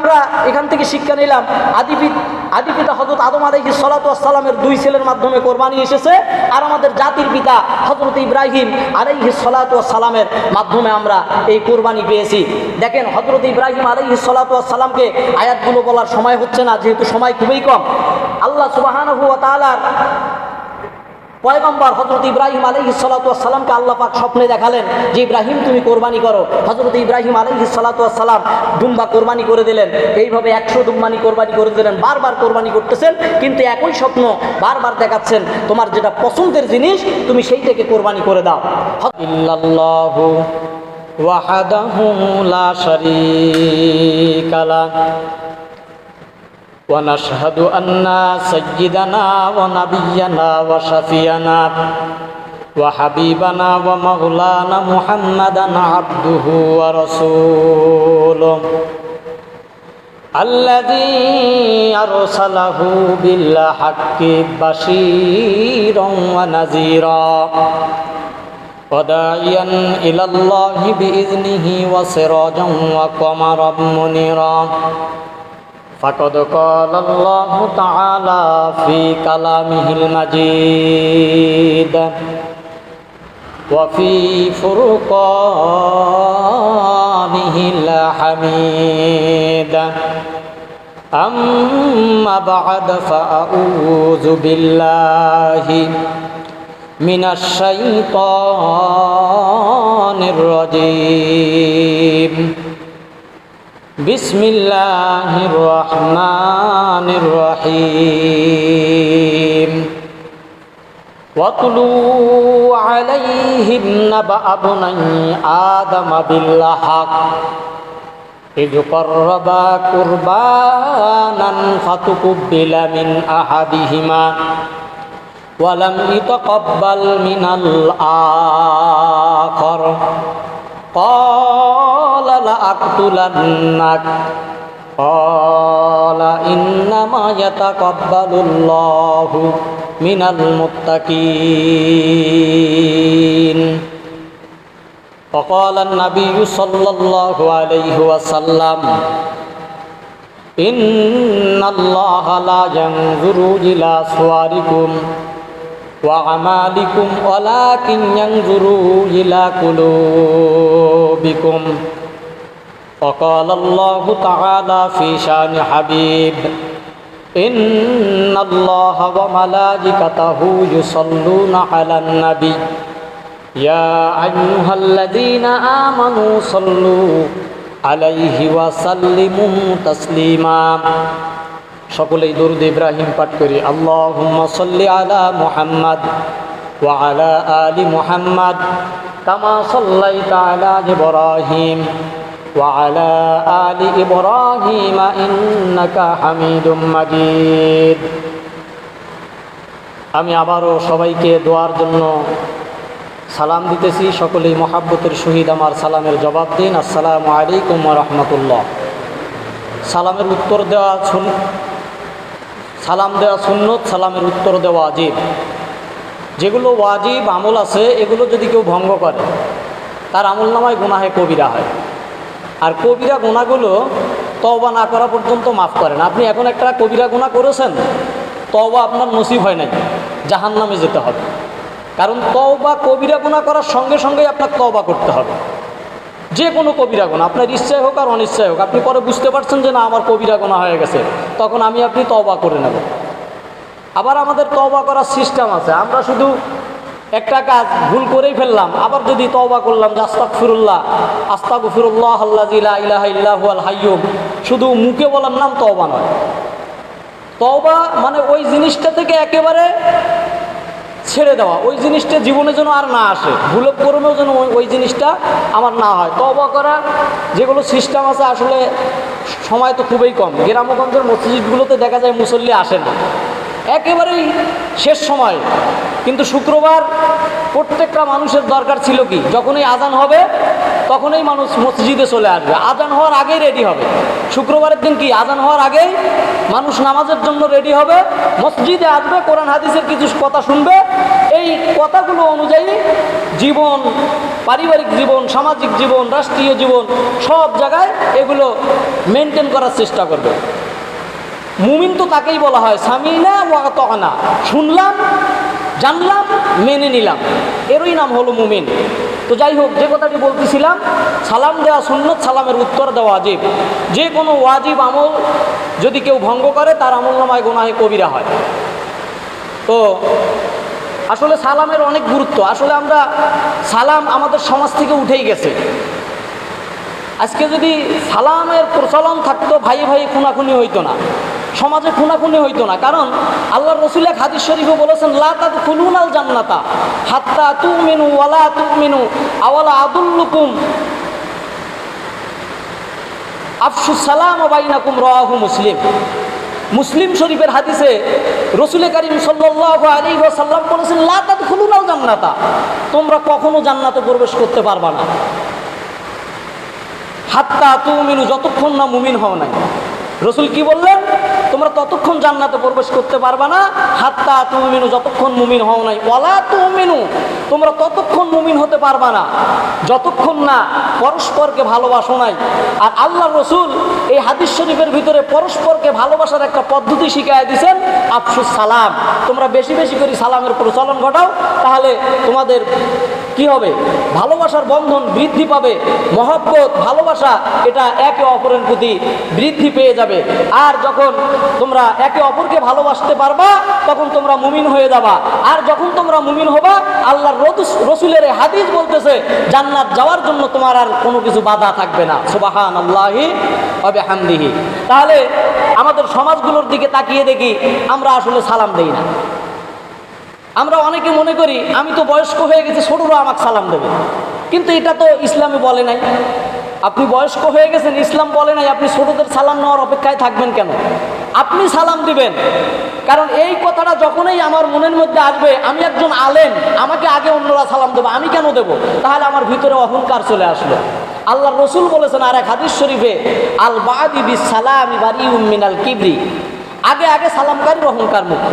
আমরা এখান থেকে শিক্ষা নিলাম। আদিপিত আদিপিতা হজরত আদম আলাইহি সালামের দুই ছেলের মাধ্যমে কোরবানি এসেছে। আর আমাদের জাতির পিতা হজরত ইব্রাহিম আলাইহি সালামের মাধ্যমে আমরা এই কোরবানি পেয়েছি। দেখেন হজরত ইব্রাহিম আলাইহি সালামকে আয়াতগুলো বলার সময় হচ্ছে না, যেহেতু সময় খুবই কম। আল্লাহ সুবাহানহু ওয়া তাআলার পয়গম্বর হজরত ইব্রাহিম আলহি সালাতামকে আল্লাহ পাক স্বপ্নে দেখালেন যে, ইব্রাহিম, তুমি কোরবানি করো। হজরত ইব্রাহিম আলহি সালাতাম দুম্বা কোরবানি করে দিলেন। এইভাবে একশো দুম্বানি কোরবানি করে দিলেন। বারবার কোরবানি করতেছেন, কিন্তু একই স্বপ্ন বারবার দেখাচ্ছেন, তোমার যেটা পছন্দের জিনিস, তুমি সেই থেকে কোরবানি করে দাও। ওয়াহাদাহু লা শারীকা ونشهد أن سيدنا ونبينا وشفينا وحبيبنا ومولانا محمدا عبده ورسوله الذي أرسله بالحق بشيرا ونذيرا وداعيا إلى الله بإذنه وسراجا وقمرا منيرا فقد قال الله تعالى في كلامه المجيد وفي فرقانه الحميد أما بعد فأعوذ بالله من الشيطان الرجيم بسم الله الرحمن الرحيم واتلوا عليهم نبأ بني آدم بالحق إذ قربا قربانا فتقبل من أحدهما ولم يتقبل من الآخر قال لأقتلنك قال إنما يتقبل الله من المتقين وقال النبي صلى الله عليه وسلم إن الله لا ينظر إلى صوركم وأعمالكم ولكن ينظر إلى قلوبكم وقال الله تعالى في شان حبيب إن الله وملائكته يصلون على النبي يا أيها الذين آمنوا صلوا عليه وسلموا تسليما সকলেই দরুদ ইব্রাহিম পাঠ করি আল্লাহুম্মা সাল্লি আলা মুহাম্মদ ওয়া আলা আলি মুহাম্মদ কামা সাল্লাইতা আলা ইব্রাহিম আলা আলি ইব্রাহিম ইন্নাকা হামিদুম মাজিদ আমি আবারও সবাইকে দোয়ার জন্য সালাম দিতেছি, সকলেই মহাব্বতের শহীদ আমার সালামের জবাব দিন। আসসালামু আলাইকুম রহমতুল্লাহ। সালামের উত্তর দেওয়া সালাম দেওয়া সুন্নত, সালামের উত্তর দেওয়া আজীব যেগুলো ওয়াজিব আমল আছে, এগুলো যদি কেউ ভঙ্গ করে, তার আমল নামায় গুনাহে কবিরা হয়। আর কবিরা গুণাগুলো তওবা না করা পর্যন্ত মাফ করেন। আপনি এখন একটা কবিরা গুণা করেছেন, তওবা আপনার নসিব হয় নাই জাহান নামে যেতে হবে। কারণ তওবা কবিরা গুণা করার সঙ্গে সঙ্গেই আপনার তওবা করতে হবে। যে কোনো কবিরা গোনা আপনার ইচ্ছায় হোক আর অনিচ্ছায় হোক, আপনি পরে বুঝতে পারছেন যে না, আমার কবিরা গোনা হয়ে গেছে, তখন আমি আপনি তওবা করে নেব। আবার আমাদের তওবা করার সিস্টেম আছে, আমরা শুধু একটা কাজ ভুল করেই ফেললাম, আবার যদি তওবা করলাম যে আস্তাক ফিরুল্লাহ আস্তাক ফিরুল্লাহ আল্লাহ ইলাহ ইল্লাহু শুধু মুখে বলার নাম তওবা নয়। তওবা মানে ওই জিনিসটা থেকে একেবারে ছেড়ে দেওয়া, ওই জিনিসটা জীবনে যেন আর না আসে, ভুলে করমেও যেন ওই জিনিসটা আমার না হয়। তবা করা যেগুলো সিস্টেম আছে, আসলে সময় তো খুবই কম। গ্রামগঞ্জের মসজিদগুলোতে দেখা যায় মুসল্লি আসে না। একেবারেই শেষ সময়। কিন্তু শুক্রবার প্রত্যেকটা মানুষের দরকার ছিল কি? যখনই আজান হবে, তখনই মানুষ মসজিদে চলে আসবে। আজান হওয়ার আগেই রেডি হবে। শুক্রবারের দিন কি? আজান হওয়ার আগেই মানুষ নামাজের জন্য রেডি হবে। মসজিদে আসবে, কোরআন, হাদিসের কিছু কথা শুনবে। এই কথাগুলো অনুযায়ী জীবন, পারিবারিক জীবন, সামাজিক জীবন, রাষ্ট্রীয় জীবন, সব জায়গায় এগুলো মেনটেন করার চেষ্টা করবে। মুমিন তো তাকেই বলা হয়। সামিনা ওয়াতনা। শুনলাম, জানলাম, মেনে নিলাম। এরই নাম হলো মুমিন। তো যাই হোক, যে কথাটি বলতেছিলাম, সালাম দেওয়া সুন্নত, সালামের উত্তর দেওয়া ওয়াজিব। যে কোনো ওয়াজিব আমল যদি কেউ ভঙ্গ করে, তার আমল নামায় গোনাহে কবিরা হয়। তো আসলে সালামের অনেক গুরুত্ব। আসলে আমরা সালাম আমাদের সমাজ থেকে উঠেই গেছে। আজকে যদি সালামের প্রচলন থাকতো, ভাই ভাই খুনাখুনি হইতো না। সমাজে খুনাখুনি হইতো না। কারণ আল্লাহ রসুল এক হাদিস শরীফে বলেছেন লাতাদ খুলুন আল জান্নাতা হাত্তা তু মেনু ওয়ালা তু মেনু আওয়ালা আদুল আদুল্লুকুম আফসুস সালাম বাইনাকুম রাহু মুসলিম। মুসলিম শরীফের হাদিসে রসুল করিম সাল্লাহ আলী সাল্লাম বলেছেন লাতাদ খুলুন আল জান্নাতা, তোমরা কখনো জান্নাতে প্রবেশ করতে পারবা না। হাত্তা তুমিনু, যতক্ষণ না মুমিন হও নাই। রসুল কি বললেন? তোমরা ততক্ষণ জান্নাতে প্রবেশ করতে পারবা না। হাত্তা তুমিনু, যতক্ষণ মুমিন হও নাই। ওলা তুমিনু, তোমরা ততক্ষণ মুমিন হতে পারবা না। যতক্ষণ না পরস্পরকে ভালোবাসো নাই। আর আল্লাহ রসুল এই হাদিস শরীফের ভিতরে পরস্পরকে ভালোবাসার একটা পদ্ধতি শিখাই দিয়েছেন, আফসুস সালাম। তোমরা বেশি বেশি করে সালামের প্রচলন ঘটাও, তাহলে তোমাদের কি হবে? ভালোবাসার বন্ধন বৃদ্ধি পাবে, মহব্বত, ভালোবাসা, এটা একে অপরের প্রতি বৃদ্ধি পেয়ে যাবে। আর যখন তোমরা একে অপরকে ভালোবাসতে পারবা, তখন তোমরা মুমিন হয়ে যাবা। আর যখন তোমরা মুমিন হবা, আল্লাহর রসুলের হাদিস বলতেছে, জান্নাত যাওয়ার জন্য তোমার আর কোনো কিছু বাধা থাকবে না। সুবাহান আল্লাহি হবে হামদিহি তাহলে আমাদের সমাজগুলোর দিকে তাকিয়ে দেখি, আমরা আসলে সালাম দেই না। আমরা অনেকে মনে করি, আমি তো বয়স্ক হয়ে গেছি, ছোটরা আমাকে সালাম দেবে। কিন্তু এটা তো ইসলামে বলে নাই। আপনি বয়স্ক হয়ে গেছেন, ইসলাম বলে নাই, আপনি ছোটদের সালাম নেওয়ার অপেক্ষায় থাকবেন কেন? আপনি সালাম দিবেন। কারণ এই কথাটা যখনই আমার মনের মধ্যে আসবে, আমি একজন আলেম, আমাকে আগে অন্যরা সালাম দেবো, আমি কেন দেবো? তাহলে আমার ভিতরে অহংকার চলে আসলো। আল্লাহ রসুল বলেছেন, আর এক হাদিস শরীফে, আল বাদি বিস সালামি বারি মিনাল কিবরি। আগে আগে সালামকারীর অহংকার মুক্ত।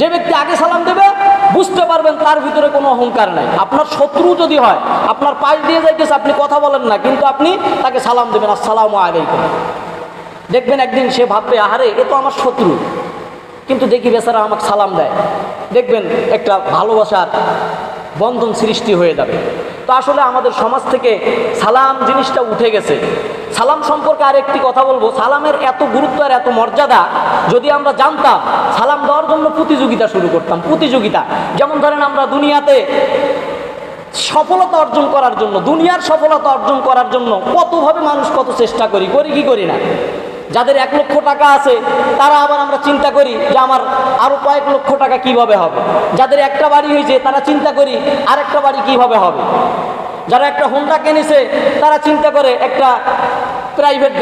যে ব্যক্তি আগে সালাম দেবে বুঝতে পারবেন তার ভিতরে কোনো অহংকার নাই। আপনার শত্রু যদি হয়, আপনার পাশ দিয়ে যাইতেছে, আপনি কথা বলেন না, কিন্তু আপনি তাকে সালাম দেবেন, আসসালাম আলাইকুম। দেখবেন একদিন সে ভাববে, আহারে, এ তো আমার শত্রু। কিন্তু দেখি বেচারা আমাকে সালাম দেয়। দেখবেন একটা ভালোবাসার বন্ধন সৃষ্টি হয়ে যাবে। তো আসলে আমাদের সমাজ থেকে সালাম জিনিসটা উঠে গেছে। সালাম সম্পর্কে আরেকটি কথা বলব। সালামের এত গুরুত্ব আর এত মর্যাদা, যদি আমরা জানতাম, সালাম দেওয়ার জন্য প্রতিযোগিতা শুরু করতাম, প্রতিযোগিতা। যেমন ধরেন আমরা দুনিয়াতে সফলতা অর্জন করার জন্য, দুনিয়ার সফলতা অর্জন করার জন্য কতভাবে মানুষ কত চেষ্টা করি করি কি করি না? যাদের এক লক্ষ টাকা আছে, তারা আবার আমরা চিন্তা করি যে আমার আরও কয়েক লক্ষ টাকা কীভাবে হবে। যাদের একটা বাড়ি হয়েছে, তারা চিন্তা করি আরেকটা বাড়ি কীভাবে হবে। যারা একটা হোন্ডা কিনেছে, তারা চিন্তা করে একটা প্রাইভেট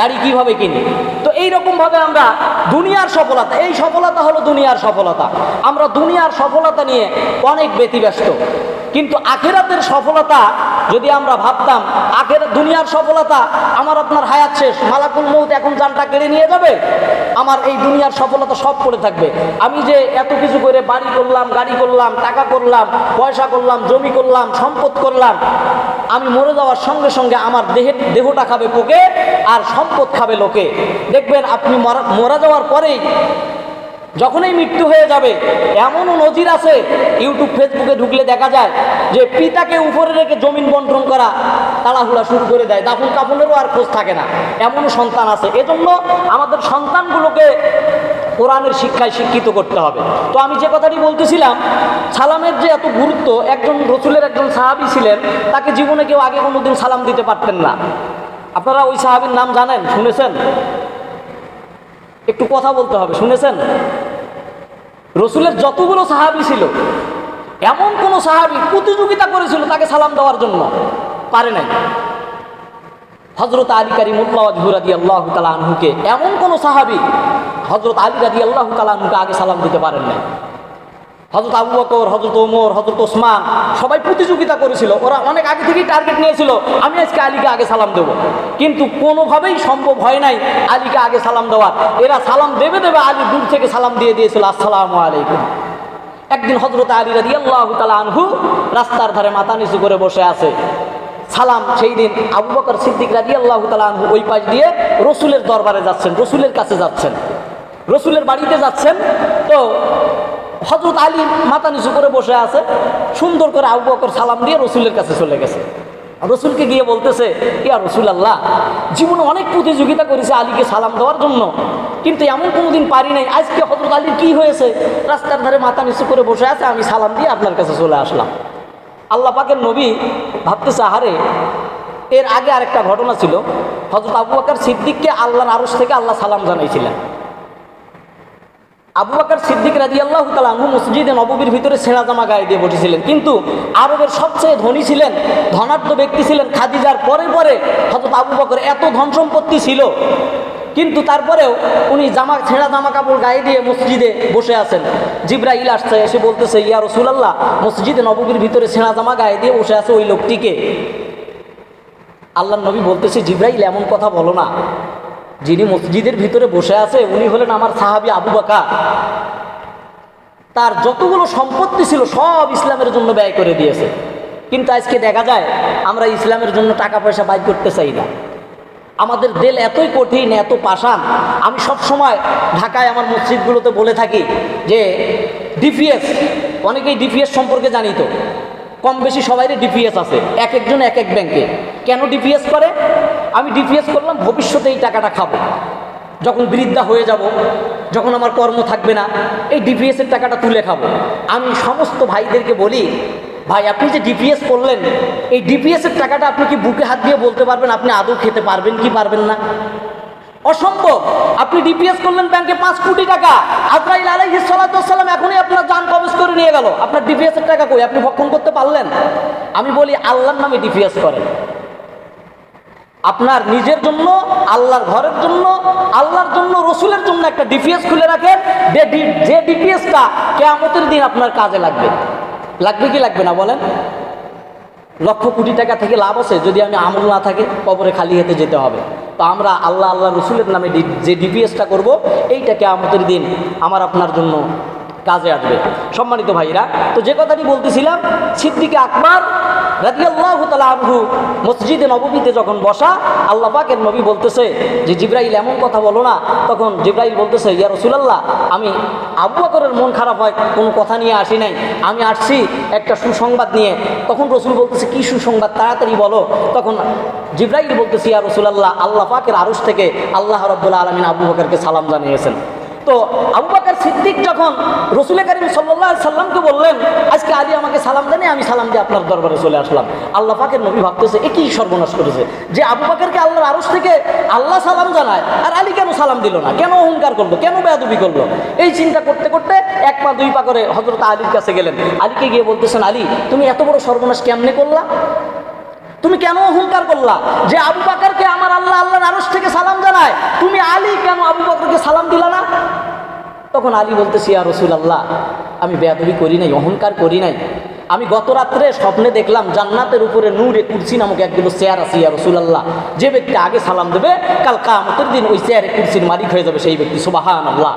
গাড়ি কীভাবে কিনি। তো এই রকমভাবে আমরা দুনিয়ার সফলতা, এই সফলতা হলো দুনিয়ার সফলতা। আমরা দুনিয়ার সফলতা নিয়ে অনেক ব্যতিব্যস্ত। কিন্তু আখেরাতের সফলতা যদি আমরা ভাবতাম আখের দুনিয়ার সফলতা, আমার আপনার হায়াত শেষ, মালাকুল মৌত এখন জানটা কেড়ে নিয়ে যাবে? আমার এই দুনিয়ার সফলতা সব পড়ে থাকবে। আমি যে এত কিছু করে বাড়ি করলাম, গাড়ি করলাম, টাকা করলাম, পয়সা করলাম, জমি করলাম, সম্পদ করলাম, আমি মরে যাওয়ার সঙ্গে সঙ্গে আমার দেহের দেহটা খাবে পোকে আর সম্পদ খাবে লোকে। দেখবেন আপনি মরা যাওয়ার পরেই যখনই মৃত্যু হয়ে যাবে, এমনও নজির আছে, ইউটিউব, ফেসবুকে ঢুকলে দেখা যায় যে পিতাকে উপরে রেখে জমিন বন্টন করা, তাড়াহুড়া শুরু করে দেয়। দাফন কাফনেরও আর খোঁজ থাকে না। এমনও সন্তান আছে। এজন্য আমাদের সন্তানগুলোকে কোরআনের শিক্ষায় শিক্ষিত করতে হবে। তো আমি যে কথাটি বলতেছিলাম, সালামের যে এত গুরুত্ব, একজন রসুলের একজন সাহাবি ছিলেন, তাকে জীবনে কেউ আগে কোনোদিন সালাম দিতে পারতেন না। আপনারা ওই সাহাবির নাম জানেন, শুনেছেন? একটু কথা বলতে হবে, শুনেছেন? রসুলের যতগুলো সাহাবি ছিল, এমন কোন সাহাবি প্রতিযোগিতা করেছিল তাকে সালাম দেওয়ার জন্য, পারে নাই। হজরত আলী কারি মুহুরাদি আল্লাহ তালা আনহুকে এমন কোন সাহাবি হজরত আলী রাদি আল্লাহ তালা আনহুকে আগে সালাম দিতে পারেন নাই। হজরত আবু বকর হজরত ওমর হজরত ওসমান সবাই প্রতিযোগিতা করেছিল। ওরা অনেক আগে থেকেই টার্গেট নিয়েছিল, আমি আজকে আলীকে আগে সালাম দেব। কিন্তু কোনোভাবেই সম্ভব হয় নাই আলীকে আগে সালাম দেওয়া এরা সালাম দেবে দেবে আলী দূর থেকে সালাম দিয়ে দিয়েছিল, আসসালামু আলাইকুম। একদিন হজরত আলী রাজি আল্লাহ তালা আনহু রাস্তার ধারে মাথা নিচু করে বসে আছে। সালাম সেই দিন আবু বকর সিদ্দিক রাজি আল্লাহ তালা আনহু ওই পাশ দিয়ে রসুলের দরবারে যাচ্ছেন, রসুলের কাছে যাচ্ছেন। রসুলের বাড়িতে যাচ্ছেন, তো হজরত আলী মাথা নিচু করে বসে আছে, সুন্দর করে আবু বকর সালাম দিয়ে রসুলের কাছে চলে গেছে। রসুলকে গিয়ে বলতেছে, ইয়া রসুল আল্লাহ জীবনে অনেক প্রতিযোগিতা করেছে আলীকে সালাম দেওয়ার জন্য, কিন্তু এমন কোনোদিন পারি নাই। আজকে হজরত আলীর কী হয়েছে? রাস্তার ধারে মাথা নিচু করে বসে আছে, আমি সালাম দিয়ে আপনার কাছে চলে আসলাম। আল্লাহ পাকের নবী ভাবতেছে, আহারে, এর আগে আরেকটা ঘটনা ছিল। হজরত আবু বাকর সিদ্দিককে আল্লাহর আরস থেকে আল্লাহ সালাম জানাইছিলেন। আবু বাকর সিদ্দিক রাজি আল্লাহ তালু মসজিদে নববীর ভিতরে ছেঁড়া জামা গায়ে দিয়ে বসেছিলেন। কিন্তু আরবের সবচেয়ে ধনী ছিলেন, ধনাঢ্য ব্যক্তি ছিলেন খাদিজার পরে পরে হজরত আবু বকর এত ধন সম্পত্তি ছিল। কিন্তু তারপরেও উনি জামা, ছেঁড়া জামা কাপড় গায়ে দিয়ে মসজিদে বসে আছেন। জিব্রাইল আসছে, এসে বলতেছে, ইয়া রসুলাল্লাহ, মসজিদে নববীর ভিতরে ছেঁড়া জামা গায়ে দিয়ে বসে আছে ওই লোকটিকে? আল্লাহ নবী বলতেছে, জিব্রাইল, এমন কথা বলো না। যিনি মসজিদের ভিতরে বসে আছে, উনি হলেন আমার সাহাবি আবু বাকা তার যতগুলো সম্পত্তি ছিল, সব ইসলামের জন্য ব্যয় করে দিয়েছে। কিন্তু আজকে দেখা যায়, আমরা ইসলামের জন্য টাকা পয়সা বাইর করতে চাই না। আমাদের দেল এতই কঠিন, এত পাষাণ। আমি সব সময় ঢাকায় আমার মসজিদগুলোতে বলে থাকি যে ডিপিএস অনেকেই ডিপিএস সম্পর্কে জানি তো কম বেশি সবাইরই ডিপিএস আছে। এক একজন এক এক ব্যাংকে কেন ডিপিএস করে? আমি ডিপিএস করলাম ভবিষ্যতে এই টাকাটা খাব। যখন বৃদ্ধা হয়ে যাব, যখন আমার কর্ম থাকবে না, এই ডিপিএসের টাকাটা তুলে খাব। আমি সমস্ত ভাইদেরকে বলি, ভাই, আপনি যে ডিপিএস করলেন, এই ডিপিএসের টাকাটা আপনি কি বুকে হাত দিয়ে বলতে পারবেন? আপনি আদৌ খেতে পারবেন কি পারবেন না? অসম্ভব। আপনি ডিপিএস করলেন ব্যাংকে পাঁচ কোটি টাকা। আজরাইল আলাইহি সালাম এখনই আপনার যান কবজ করে নিয়ে গেল। আপনার ডিপিএস এর টাকা কই? আপনি ভক্ষণ করতে পারলেন? আমি বলি আল্লাহর নামে ডিপিএস করেন। আপনার নিজের জন্য, আল্লাহর ঘরের জন্য, আল্লাহর জন্য, রসুলের জন্য একটা ডিপিএস খুলে রাখেন। যে ডিপিএসটা কেয়ামতের দিন আপনার কাজে লাগবে। লাগবে কি লাগবে না বলেন? লক্ষ কোটি টাকা থেকে লাভ আছে, যদি আমি আমল না থাকে, কবরে খালি হাতে যেতে হবে। তো আমরা আল্লাহ আল্লাহ রসুলের নামে যে ডিপিএসটা করব, এইটাকে আমাদের দিন, আমার আপনার জন্য কাজে আসবে। সম্মানিত ভাইরা তো যে কথাটি বলতেছিলাম, সিদ্দিকে আকবর রাজিয়াল্লাহ মসজিদে নবমীতে যখন বসা, আল্লাহ পাকের নবী বলতেছে যে, জিব্রাইল, এমন কথা বলো না। তখন জিব্রাইল বলতেছে, ইয়া রসুলাল্লাহ, আমি আবু বকরের মন খারাপ হয়, কোনো কথা নিয়ে আসি নাই। আমি আসছি একটা সুসংবাদ নিয়ে। তখন রসুল বলতেছে, কি সুসংবাদ? তাড়াতাড়ি বলো। তখন জিব্রাইল বলতেছে, ইয়া রসুলাল্লাহ, আল্লাহ পাকের আরস থেকে আল্লাহ রব্বুল্লা আলমিন আবু বকরকে সালাম জানিয়েছেন। তো আবু বাকর সিদ্দিক যখন রসুল করিম সাল্লাহ সাল্লামকে বললেন, আজকে আলী আমাকে সালাম জানি আমি সালাম দিয়ে আপনার দরবারে চলে আসলাম। আল্লাহ পাকের নবী ভাবতেছে এ কি সর্বনাশ করেছে যে আবু বাকরকে আল্লাহর আরস থেকে আল্লাহ সালাম জানায় আর আলী কেন সালাম দিল না? কেন অহংকার করল? কেন বেয়াদবি করল? এই চিন্তা করতে করতে এক পা দুই পা করে হজরত আলীর কাছে গেলেন। আলীকে গিয়ে বলতেছেন, আলী, তুমি এত বড় সর্বনাশ কেমনে করলা? তুমি কেন অহংকার করলা? যে আবু বাকরকে আমার আল্লাহ, আল্লাহর আরস থেকে সালাম জানায় তুমি আলী কেন আবু বাকরকে সালাম দিলা না? তখন আলী বলতেছি আর রসুল আল্লাহ আমি বেয়াদবি করি নাই, অহংকার করি নাই। আমি গত রাত্রে স্বপ্নে দেখলাম জান্নাতের উপরে নূরে কুরসি নামক একগুলো চেয়ার আছে, ইয়া রসুল আল্লাহ যে ব্যক্তি আগে সালাম দেবে, কাল কামতের দিন ওই চেয়ারে কুরসির মালিক হয়ে যাবে সেই ব্যক্তি সুবাহান আল্লাহ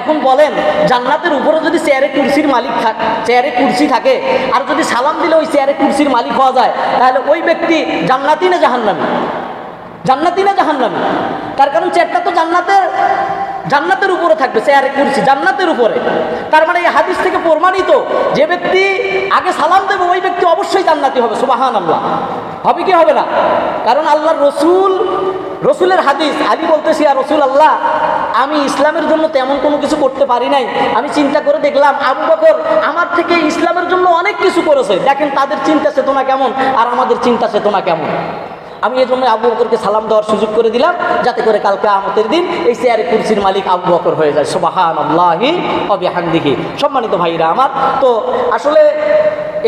এখন বলেন, জান্নাতের উপরে যদি চেয়ারে কুরসির মালিক থাক, চেয়ারে কুরসি থাকে, আর যদি সালাম দিলে ওই চেয়ারে কুরসির মালিক হওয়া যায়, তাহলে ওই ব্যক্তি জান্নাতি না জাহান্নামী? জান্নাতি না জাহান্নামী? তার কারণ চেয়ারটা তো জান্নাতের জান্নাতের উপরে থাকবে সে চেয়ারে, কুরসি, জান্নাতের উপরে। তার মানে এই হাদিস থেকে প্রমাণিত যে ব্যক্তি আগে সালাম দেবে, ওই ব্যক্তি অবশ্যই জান্নাতি হবে সুবাহান আল্লাহ হবে কি হবে না? কারণ আল্লাহর রসুল, রসুলের হাদিস, আলী বলতেছি আর রসুল আল্লাহ আমি ইসলামের জন্য তেমন কোনো কিছু করতে পারি নাই। আমি চিন্তা করে দেখলাম, আবু বকর আমার থেকে ইসলামের জন্য অনেক কিছু করেছে। দেখেন তাদের চিন্তা চেতনা কেমন, আর আমাদের চিন্তা চেতনা কেমন? আমি এই জন্য আবু বকরকে সালাম দেওয়ার সুযোগ করে দিলাম, যাতে করে কালকে আমতের দিন এই চেয়ারে কুরসির মালিক আবু বকর হয়ে যায়। সোবাহান আল্লাহি অবিহান্দিহি সম্মানিত ভাইরা আমার, তো আসলে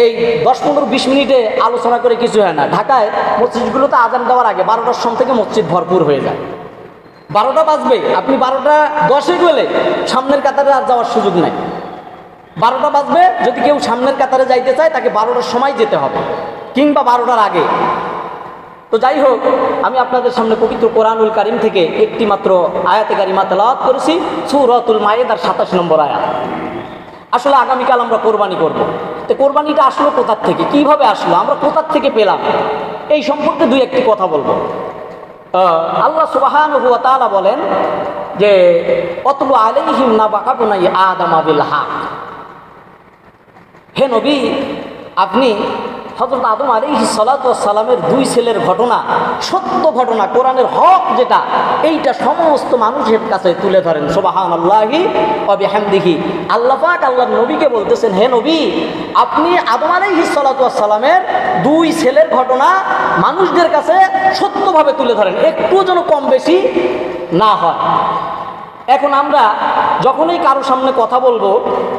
এই দশ পনেরো বিশ মিনিটে আলোচনা করে কিছু হয় না। ঢাকায় মসজিদগুলোতে আজান দেওয়ার আগে বারোটার সম থেকে মসজিদ ভরপুর হয়ে যায়। বারোটা বাজবে, আপনি বারোটা দশে গেলে সামনের কাতারে আর যাওয়ার সুযোগ নাই। বারোটা বাজবে, যদি কেউ সামনের কাতারে যাইতে চায়, তাকে বারোটার সময় যেতে হবে, কিংবা বারোটার আগে। তো যাই হোক, আমি আপনাদের সামনে পবিত্র কোরআনুল কারিম থেকে একটি মাত্র আয়াতে কারিমা তেলাওয়াত করেছি, সুরতুল মায়েদার সাতাশ নম্বর আয়াত। আসলে আগামীকাল আমরা কোরবানি করব। তো কোরবানিটা আসলো কোথার থেকে? কীভাবে আসলো? আমরা কোথার থেকে পেলাম? এই সম্পর্কে দুই একটি কথা বলব। আল্লাহ সুবাহান তাআলা বলেন যে, অতলু আলাইহিম না বাকাবনাই আদম আবিল হাক। হে নবী, আপনি হজরত আদম আলী সালামের দুই ছেলের ঘটনা, সত্য ঘটনা, কোরআনের হক যেটা, এইটা সমস্ত মানুষের কাছে তুলে ধরেন। সোবাহান আল্লাহি অবি হ্যামদিহি আল্লাহ নবীকে বলতেছেন, হে নবী, আপনি আদম আলী সালামের দুই ছেলের ঘটনা মানুষদের কাছে সত্যভাবে তুলে ধরেন। একটু যেন কম বেশি না হয়। এখন আমরা যখনই কারও সামনে কথা বলব,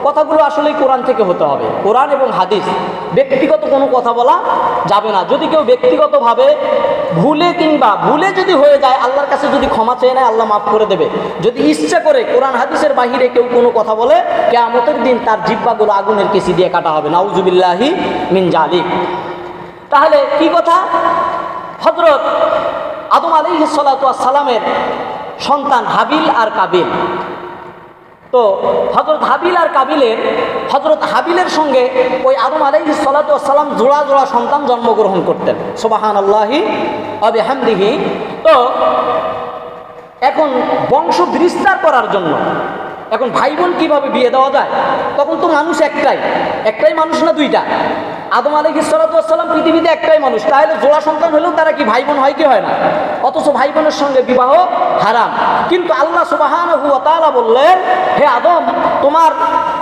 কথাগুলো আসলেই কোরআন থেকে হতে হবে। কোরআন এবং হাদিস, ব্যক্তিগত কোনো কথা বলা যাবে না। যদি কেউ ব্যক্তিগতভাবে ভুলে কিংবা ভুলে যদি হয়ে যায়, আল্লাহর কাছে যদি ক্ষমা চেয়ে নেয়, আল্লাহ মাফ করে দেবে। যদি ইচ্ছা করে কোরআন হাদিসের বাহিরে কেউ কোনো কথা বলে, কেয়ামতের দিন তার জিব্বাগুলো আগুনের কেসি দিয়ে কাটা হবে। নাউজুবিল্লাহি মিন তাহলে কি কথা? হজরত আদম আলী সালামের সন্তান হাবিল আর কাবিল। তো হজরত হাবিল আর কাবিলের হজরত হাবিলের সঙ্গে ওই আদম আলাই সালাম জোড়া জোড়া সন্তান জন্মগ্রহণ করতেন। সোবাহান আল্লাহি আবে হামদিহি তো এখন বংশ বিস্তার করার জন্য, এখন ভাই বোন কীভাবে বিয়ে দেওয়া যায়? তখন তো মানুষ একটাই। একটাই মানুষ না দুইটা? আদম আলী সালাম পৃথিবীতে একটাই মানুষ। তাহলে জোড়া সন্তান হলেও তারা কি ভাই বোন হয় কি হয় না? অথচ ভাই বোনের সঙ্গে বিবাহ হারাম। কিন্তু আল্লাহ সুবাহান বললেন, হে আদম, তোমার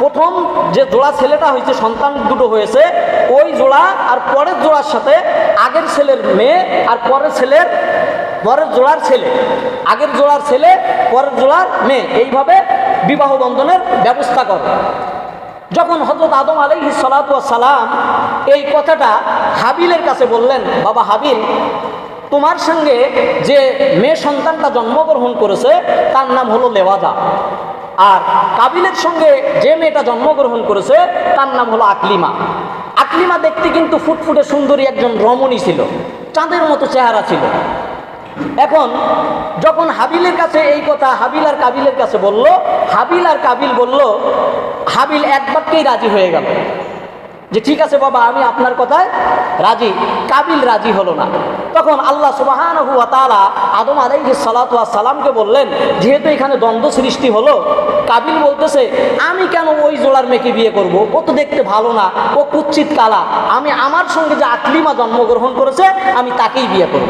প্রথম যে জোড়া ছেলেটা হয়েছে, সন্তান দুটো হয়েছে, ওই জোড়া আর পরের জোড়ার সাথে আগের ছেলের মেয়ে আর পরের ছেলের, পরের জোড়ার ছেলে। আগের জোড়ার ছেলে, পরের জোড়ার মেয়ে। এইভাবে বিবাহ বন্ধনের ব্যবস্থা করো। যখন হজরত আদম আলাইহি সালাম এই কথাটা হাবিলের কাছে বললেন, বাবা হাবিল, তোমার সঙ্গে যে মেয়ে সন্তানটা জন্মগ্রহণ করেছে, তার নাম হলো লেওয়াজা। আর কাবিলের সঙ্গে যে মেয়েটা জন্মগ্রহণ করেছে, তার নাম হলো আকলিমা। আকলিমা দেখতে কিন্তু ফুটফুটে সুন্দরী একজন রমণী ছিল, চাঁদের মতো চেহারা ছিল। এখন, যখন হাবিলের কাছে এই কথা হাবিল আর কাবিলের কাছে বলল, হাবিল আর কাবিল বলল, হাবিল এক বাক্যেই রাজি হয়ে গেল। যে ঠিক আছে বাবা, আমি আপনার কথায় রাজি, কাবিল রাজি হলো না। তখন আল্লাহ সুবাহান হুয়া তালা আদম আলাইহি সালাতুয়া সালামকে বললেন, যেহেতু এখানে দ্বন্দ্ব সৃষ্টি হলো, কাবিল বলতেছে, আমি কেন ওই জোড়ার মেয়েকে বিয়ে করব? ও তো দেখতে ভালো না, ও কুচ্ছিত কালা। আমি আমার সঙ্গে যে আকলিমা জন্মগ্রহণ করেছে, আমি তাকেই বিয়ে করব।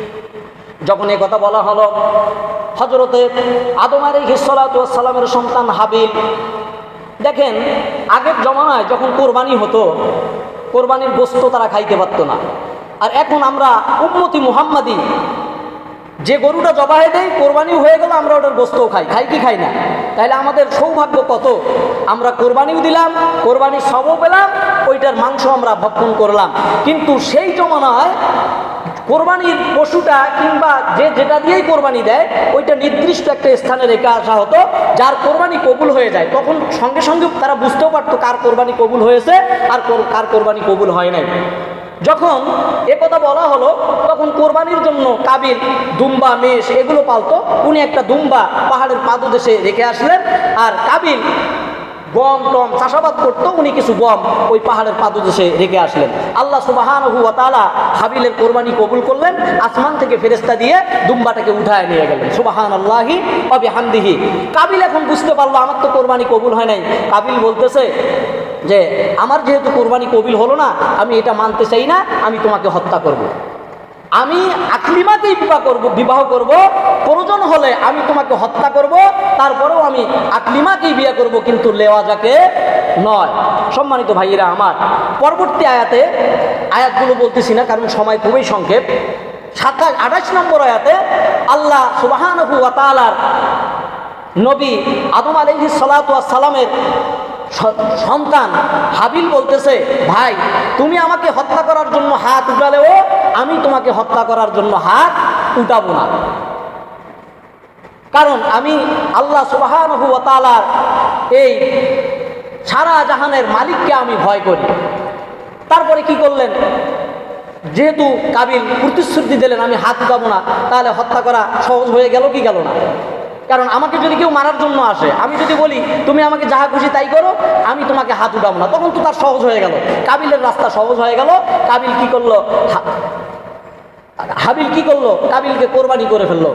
যখন এ কথা বলা হলো হজরতে আদম আলী সালামের সন্তান হাবিল। দেখেন, আগের জমানায় যখন কোরবানি হতো, কোরবানির গোস্ত তারা খাইতে পারতো না। আর এখন আমরা উম্মতি মুহাম্মাদি, যে গরুটা জবাহে দেয় কোরবানিও হয়ে গেল, আমরা ওটার গোস্তও খাই। খাই কি খাই না? তাহলে আমাদের সৌভাগ্য কত? আমরা কোরবানিও দিলাম, কোরবানির সবও পেলাম, ওইটার মাংস আমরা ভক্ষণ করলাম। কিন্তু সেই জমানায় কোরবানির পশুটা কিংবা যে যেটা দিয়েই কোরবানি দেয়, ওইটা নির্দিষ্ট একটা স্থানে রেখে আসা হতো, যার কোরবানি কবুল হয়ে যায়। তখন সঙ্গে সঙ্গে তারা বুঝতেও পারতো কার কোরবানি কবুল হয়েছে আর কোর- কার কোরবানি কবুল হয় নাই। যখন এ কথা বলা হলো, তখন কোরবানির জন্য কাবিল, দুম্বা, মেষ এগুলো পালতো। উনি একটা দুম্বা পাহাড়ের পাদদেশে রেখে আসলেন। আর কাবিল গম টম চাষাবাদ করতো, উনি কিছু গম ওই পাহাড়ের পাদদেশে রেখে আসলেন। আল্লাহ সুবাহান হুয়া তালা হাবিলের কোরবানি কবুল করলেন, আসমান থেকে ফেরেস্তা দিয়ে দুম্বাটাকে উঠায় নিয়ে গেলেন। সুবাহান আল্লাহি অবি হামদিহি কাবিল এখন বুঝতে পারল, আমার তো কোরবানি কবুল হয় নাই। কাবিল বলতেছে যে, আমার যেহেতু কোরবানি কবিল হলো না, আমি এটা মানতে চাই না, আমি তোমাকে হত্যা করব। আমি আকলিমাকেই বিবাহ করব বিবাহ করব, প্রয়োজন হলে আমি তোমাকে হত্যা করব, তারপরেও আমি আকলিমাকেই বিয়ে করব, কিন্তু লেওয়াজাকে নয়। সম্মানিত ভাইয়েরা আমার, পরবর্তী আয়াতে, আয়াতগুলো বলতেছি না, কারণ সময় খুবই সংক্ষেপ। সাতাশ, আঠাশ নম্বর আয়াতে, আল্লাহ সুবাহান নবী আদম আলহি সালামের সন্তান হাবিল বলতেছে, ভাই, তুমি আমাকে হত্যা করার জন্য হাত উঠালেও আমি তোমাকে হত্যা করার জন্য হাত উঠাবো না। কারণ আমি আল্লাহ তালার এই সারা জাহানের মালিককে আমি ভয় করি। তারপরে কি করলেন? যেহেতু কাবিল প্রতিশ্রুতি দিলেন, আমি হাত উঠাবো না, তাহলে হত্যা করা সহজ হয়ে গেল কি গেল না? কারণ আমাকে যদি কেউ মারার জন্য আসে, আমি যদি বলি, তুমি আমাকে যাহা খুশি তাই করো, আমি তোমাকে হাত উঠাবো না। তখন তো তার সহজ হয়ে গেল। কাবিলের রাস্তা সহজ হয়ে গেল। কাবিল কি করল? হাবিল কি করল? কাবিলকে কোরবানি করে ফেলল,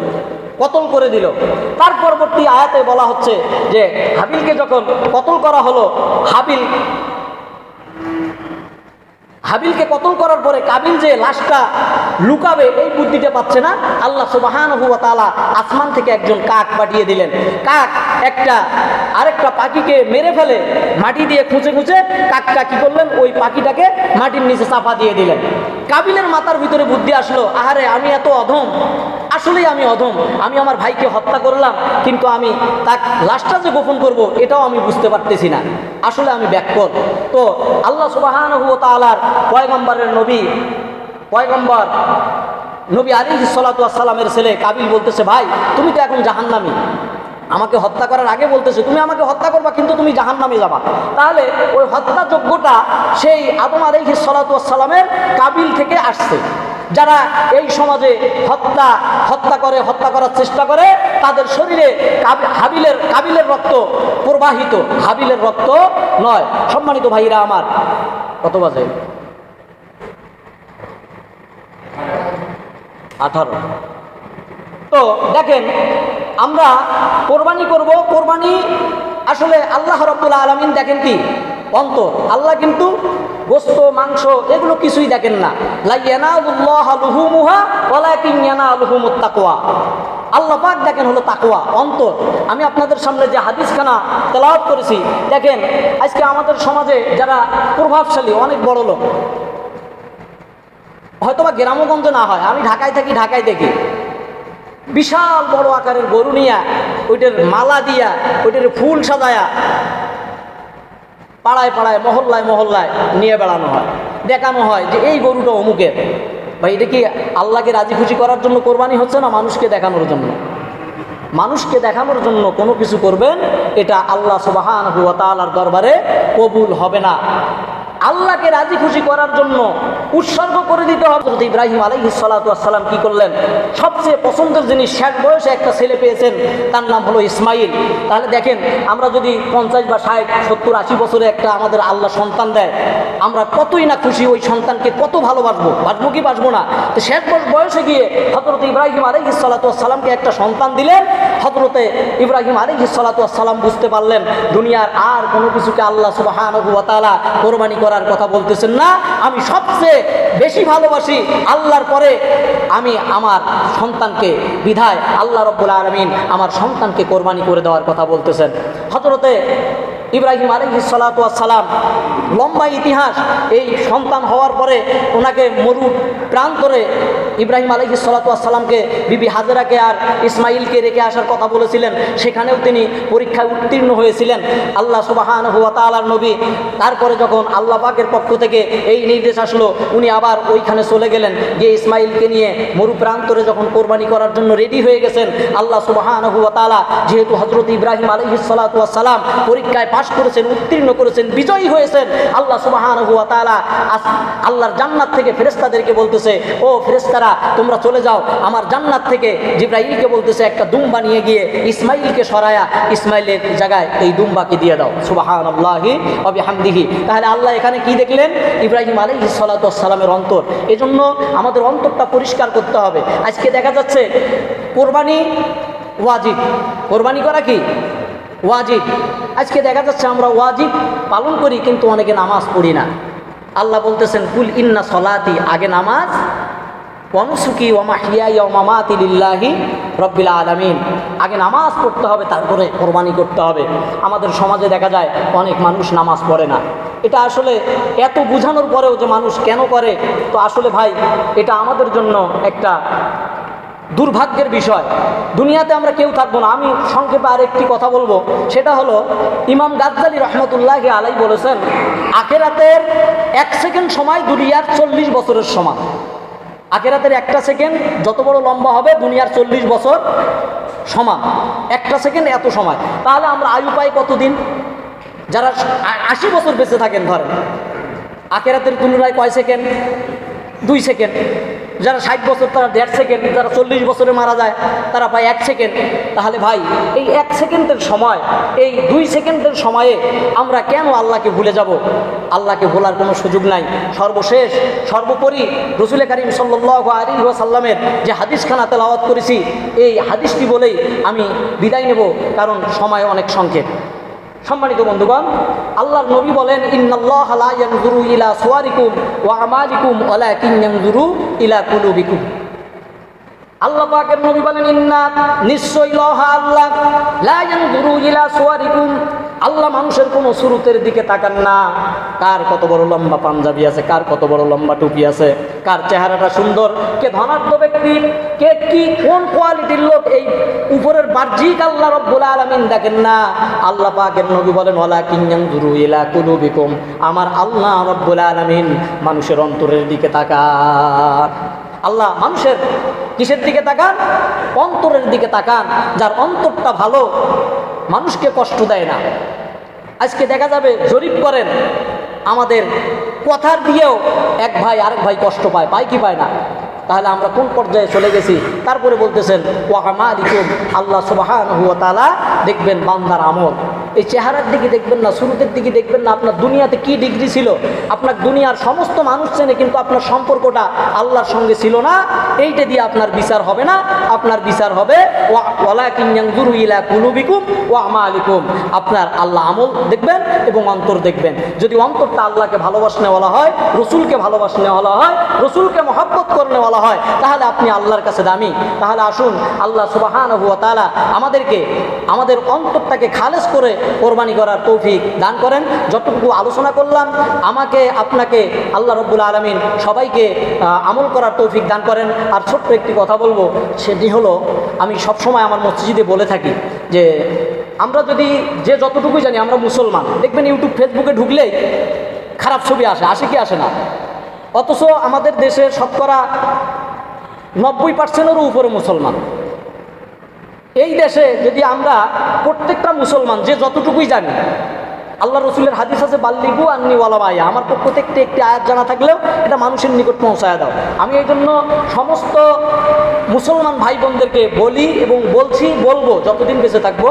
কতল করে দিল। তার পরবর্তী আয়াতে বলা হচ্ছে যে, হাবিলকে যখন কতল করা হলো, হাবিল হাবিলকে কতল করার পরে কাবিল যে লাশটা লুকাবে, এই বুদ্ধিটা পাচ্ছে না। আল্লাহ সুবাহান হুয়া তালা আসমান থেকে একজন কাক পাঠিয়ে দিলেন। কাক একটা, আরেকটা পাখিকে মেরে ফেলে, মাটি দিয়ে খুঁচে খুঁচে কাকটা কি করলেন? ওই পাখিটাকে মাটির নিচে চাপা দিয়ে দিলেন। কাবিলের মাথার ভিতরে বুদ্ধি আসলো, আহারে, আমি এত অধম। আসলেই আমি অধম। আমি আমার ভাইকে হত্যা করলাম, কিন্তু আমি তার লাশটা যে গোপন করব, এটাও আমি বুঝতে পারতেছি না। আসলে আমি ব্যাকর তো আল্লাহ সুবাহান তালার পয়গম্বরের নবী, পয়গম্বর নবী আলী সালামের ছেলে কাবিল বলতেছে, ভাই, তুমি তো এখন জাহান্নামি। আমাকে হত্যা করার আগে বলতেছে, তুমি আমাকে হত্যা করবা, কিন্তু তুমি জাহান নামে যাবা। তাহলে ওই হত্যাযোগ্যটা সেই আদম আলহি সালামের কাবিল থেকে আসছে। যারা এই সমাজে হত্যা হত্যা করে, হত্যা করার চেষ্টা করে, তাদের শরীরে হাবিলের, কাবিলের রক্ত প্রবাহিত। হাবিলের রক্ত নয়। সম্মানিত ভাইরা আমার, কত বাজে? আঠারো। তো দেখেন, আমরা কোরবানি করব, কোরবানি আসলে আল্লাহ রব্বুল্লা আলমিন দেখেন কি? অন্তর। আল্লাহ কিন্তু গোস্ত, মাংস এগুলো কিছুই দেখেন না। আল্লাহ পাক দেখেন হলো তাকোয়া অন্তর। আমি আপনাদের সামনে যে হাদিসখানা তেলাওয়াত করেছি, দেখেন, আজকে আমাদের সমাজে যারা প্রভাবশালী, অনেক বড় লোক হয়তোবা গ্রামগঞ্জ না হয়, আমি ঢাকায় থাকি, ঢাকায় দেখি। বিশাল বড় আকারের গরু নিয়া, ওইটার মালা দিয়া, ওইটার ফুল সাজায়া পাড়ায় পাড়ায়, মহল্লায় মহল্লায় নিয়ে বেড়ানো হয়, দেখানো হয় যে এই গরুটা অমুকের। ভাই, এটা কি আল্লাহকে রাজি খুশি করার জন্য কোরবানি হচ্ছে না মানুষকে দেখানোর জন্য? মানুষকে দেখানোর জন্য কোনো কিছু করবেন, এটা আল্লাহ সুবাহান হুয়া তালার দরবারে কবুল হবে না। আল্লাহকে রাজি খুশি করার জন্য উৎসর্গ করে দিতে হবে। হযরত ইব্রাহিম আলাইহিস সালাতু ওয়াস সালাম কি করলেন? সবচেয়ে পছন্দের জিনিস ষাট বয়সে একটা ছেলে পেয়েছেন, তার নাম হলো ইসমাইল। তাহলে দেখেন, আমরা যদি পঞ্চাশ বা ষাট, সত্তর, আশি বছরে একটা আমাদের আল্লাহ সন্তান দেয়, আমরা কতই না খুশি ওই সন্তানকে কত ভালোবাসবো? বাসবো কি বাসবো না? তো বছর বয়সে গিয়ে হজরত ইব্রাহিম আলাইহিস সালাতু ওয়াস সালামকে একটা সন্তান দিলেন হজরতে ইব্রাহিম আলাইহিস সালাতু ওয়াস সালাম বুঝতে পারলেন, দুনিয়ার আর কোনো কিছুকে আল্লাহ তাআলা কোরবানি করার কথা বলতেছেন না, আমি সবচেয়ে বেশি ভালোবাসি আল্লাহর পরে আমি আমার সন্তানকে বিধায় আল্লাহ রব্বুল আলমিন আমার সন্তানকে কোরবানি করে দেওয়ার কথা বলতেছেন। হতরতে ইব্রাহিম আলহি সালাম লম্বা ইতিহাস, এই সন্তান হওয়ার পরে ওনাকে মরু প্রান্তরে ইব্রাহিম আলহি সালাতামকে বিবি হাজেরাকে আর ইসমাইলকে রেখে আসার কথা বলেছিলেন। সেখানেও তিনি পরীক্ষায় উত্তীর্ণ হয়েছিলেন। আল্লাহ সুবাহান হুয়া তালার নবী, তারপরে যখন আল্লাহ পাকের পক্ষ থেকে এই নির্দেশ আসলো, উনি আবার ওইখানে চলে গেলেন। গিয়ে ইসমাইলকে নিয়ে মরু প্রান্তরে যখন কোরবানি করার জন্য রেডি হয়ে গেছেন, আল্লাহ সুবাহান হুয়া তালা যেহেতু হজরত ইব্রাহিম আলহি সালাম পরীক্ষায় পাশ করেছেন, উত্তীর্ণ করেছেন, বিজয়ী হয়েছেন, আল্লাহ সুবাহান হুয়া তালা আল্লাহর জান্নাত থেকে ফেরেস্তাদেরকে বলতেছে, ও ফেরেস্তারা তোমরা চলে যাও। আমার জান্নাত থেকে জিব্রাইলকে বলতেছে, একটা দুম্বা নিয়ে গিয়ে ইসমাইলকে সরায়া ইসমাইলের জায়গায় এই দুম্বাকে দিয়ে দাও। সুবাহান আল্লাহি অবি হামদিহি তাহলে আল্লাহ এখানে কি দেখলেন? ইব্রাহিম আলী সালাতামের অন্তর। এজন্য আমাদের অন্তরটা পরিষ্কার করতে হবে। আজকে দেখা যাচ্ছে, কোরবানি ওয়াজিব। কোরবানি করা কি? ওয়াজিব। আজকে দেখা যাচ্ছে আমরা ওয়াজিব পালন করি, কিন্তু অনেকে নামাজ পড়ি না। আল্লাহ বলতেছেন, কুল ইন্না সলাতি, আগে নামাজ ওয়ানুসুকি ওমা হিয়াই ওমামাতি লিল্লাহি রব্বিল আলমিন। আগে নামাজ পড়তে হবে, তারপরে কোরবানি করতে হবে। আমাদের সমাজে দেখা যায় অনেক মানুষ নামাজ পড়ে না। এটা আসলে এত বোঝানোর পরেও যে মানুষ কেন করে, তো আসলে ভাই, এটা আমাদের জন্য একটা দুর্ভাগ্যের বিষয়। দুনিয়াতে আমরা কেউ থাকব না। আমি সংক্ষেপে আর একটি কথা বলব। সেটা হলো, ইমাম গাজ্জালি রহমতুল্লাহ আলাই বলেছেন, আখেরাতের এক সেকেন্ড সময় দুনিয়ার চল্লিশ বছরের সমান। আখেরাতের একটা সেকেন্ড যত বড় লম্বা হবে দুনিয়ার চল্লিশ বছর সমান। একটা সেকেন্ড এত সময়। তাহলে আমরা আয়ু পাই কতদিন? যারা আশি বছর বেঁচে থাকেন ধরেন, আখেরাতের তুলনায় কয় সেকেন্ড? দুই সেকেন্ড। যারা ষাট বছর, তারা দেড় সেকেন্ড, যারা চল্লিশ বছরে মারা যায়, তারা পায় এক সেকেন্ড। তাহলে ভাই, এই এক সেকেন্ডের সময়, এই দুই সেকেন্ডের সময়ে আমরা কেন আল্লাহকে ভুলে যাব? আল্লাহকে ভোলার কোনো সুযোগ নাই। সর্বশেষ, সর্বোপরি রসুল করিম সাল্লাহ আলী সাল্লামের যে হাদিসখানা তেলাওয়াত করেছি, এই হাদিসটি বলেই আমি বিদায় নেব, কারণ সময় অনেক সংক্ষেপ সম্মানিত বন্ধুগণ, আল্লাহর নবী বলেন, ইন্নাল্লাহ লা ইয়ানজুরু ইলা সুয়ারিকুম ওয়া আমালিকুম ওয়ালাকিন ইয়ানজুরু ইলা কুলুবিকুম। আল্লাহ পাকের নবী বলেন, ইন্না নিশ্চয়ই লহা আল্লাহ, লা ইয়ানজুরু ইলা সুওয়ারিকুম আল্লাহ মানুষের কোনো সুরুতের দিকে তাকান না। কার কত বড় লম্বা পাঞ্জাবি আছে, কার কত বড় লম্বা টুপি আছে, কার চেহারাটা সুন্দর, কে ধনাঢ্য ব্যক্তি, কে কি, কোন কোয়ালিটির লোক, এই উপরের বাহ্যিক আল্লাহ রব্বুল আলামিন দেখেন না। আল্লাহ পাকের নবী বলেন ওয়ালা কিঞ্জাংজুরু ইলা কুলুবিকুম। আমার আল্লাহ রব্বুল আলামিন মানুষের অন্তরের দিকে তাকান। আল্লাহ মানুষের কিসের দিকে তাকান? অন্তরের দিকে তাকান। যার অন্তরটা ভালো, মানুষকে কষ্ট দেয় না। আজকে দেখা যাবে জরিপ করেন, আমাদের কথার দিয়েও এক ভাই আরেক ভাই কষ্ট পায়। পায় কি পায় না? তাহলে আমরা কোন পর্যায়ে চলে গেছি? তারপরে বলতেছেন ওয়াহামালিকুম আল্লাহ সুবাহান হুয়া তালা দেখবেন বান্দার আমল। এই চেহারার দিকে দেখবেন না শুরুতের দিকে দেখবেন না, আপনার দুনিয়াতে কি ডিগ্রি ছিল? আপনার দুনিয়ার সমস্ত মানুষ চেনে কিন্তু আপনার সম্পর্কটা আল্লাহর সঙ্গে ছিল না। এইটা দিয়ে আপনার বিচার হবে না। আপনার বিচার হবে ওয়ালা আমালিকুম। আপনার আল্লাহ আমল দেখবেন এবং অন্তর দেখবেন। যদি অন্তরটা আল্লাহকে বলা হয়, রসুলকে ভালোবাসনে বলা হয়, রসুলকে মহাব্বত বলা হয়, তাহলে আপনি আল্লাহর কাছে দামি। তাহলে আসুন, আল্লাহ সুবাহান আমাদেরকে, আমাদের অন্তরটাকে খালেজ করে কোরবানি করার তৌফিক দান করেন। যতটুকু আলোচনা করলাম, আমাকে, আপনাকে আল্লাহ রব্বুল আলমিন সবাইকে আমল করার তৌফিক দান করেন। আর ছোট্ট একটি কথা বলব, সেটি হলো, আমি সবসময় আমার মসজিদে বলে থাকি যে, আমরা যদি যে যতটুকুই জানি, আমরা মুসলমান। দেখবেন ইউটিউব, ফেসবুকে ঢুকলেই খারাপ ছবি আসে আসে কি আসে না? অথচ আমাদের দেশে শতকরা নব্বই পার্সেন্টেরও উপরে মুসলমান। এই দেশে যদি আমরা প্রত্যেকটা মুসলমান যে যতটুকুই জানি আল্লাহ রসুলের হাদিস আছে, বাল্লিগু আন্নিওয়ালা ভাইয়া আমার পক্ষ থেকে একটি আয়াত জানা থাকলেও এটা মানুষের নিকট পৌঁছায় দাও আমি এই জন্য সমস্ত মুসলমান ভাই বোনদেরকে বলি এবং বলছি, বলব, যতদিন বেঁচে থাকব,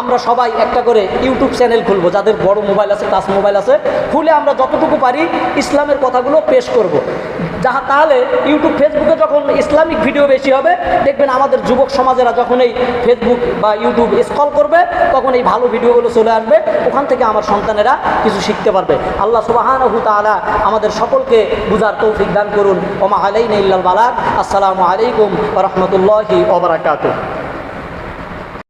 আমরা সবাই একটা করে ইউটিউব চ্যানেল খুলবো, যাদের বড় মোবাইল আছে টাচ মোবাইল আছে, খুলে আমরা যতটুকু পারি ইসলামের কথাগুলো পেশ করব। যাহা তাহলে ইউটিউব, ফেসবুকে যখন ইসলামিক ভিডিও বেশি হবে, দেখবেন আমাদের যুবক সমাজেরা যখন এই ফেসবুক বা ইউটিউব স্কল করবে, তখন এই ভালো ভিডিওগুলো চলে আসবে, ওখান থেকে আমার সন্তানেরা কিছু শিখতে পারবে। আল্লাহ সুবাহ আমাদের সকলকে বুঝার তৌফিক দান করুন। ওমা আলাইন ইল্লাল বালাক আসসালামু আলাইকুম রহমতুল্লাহি ওবরাকাতু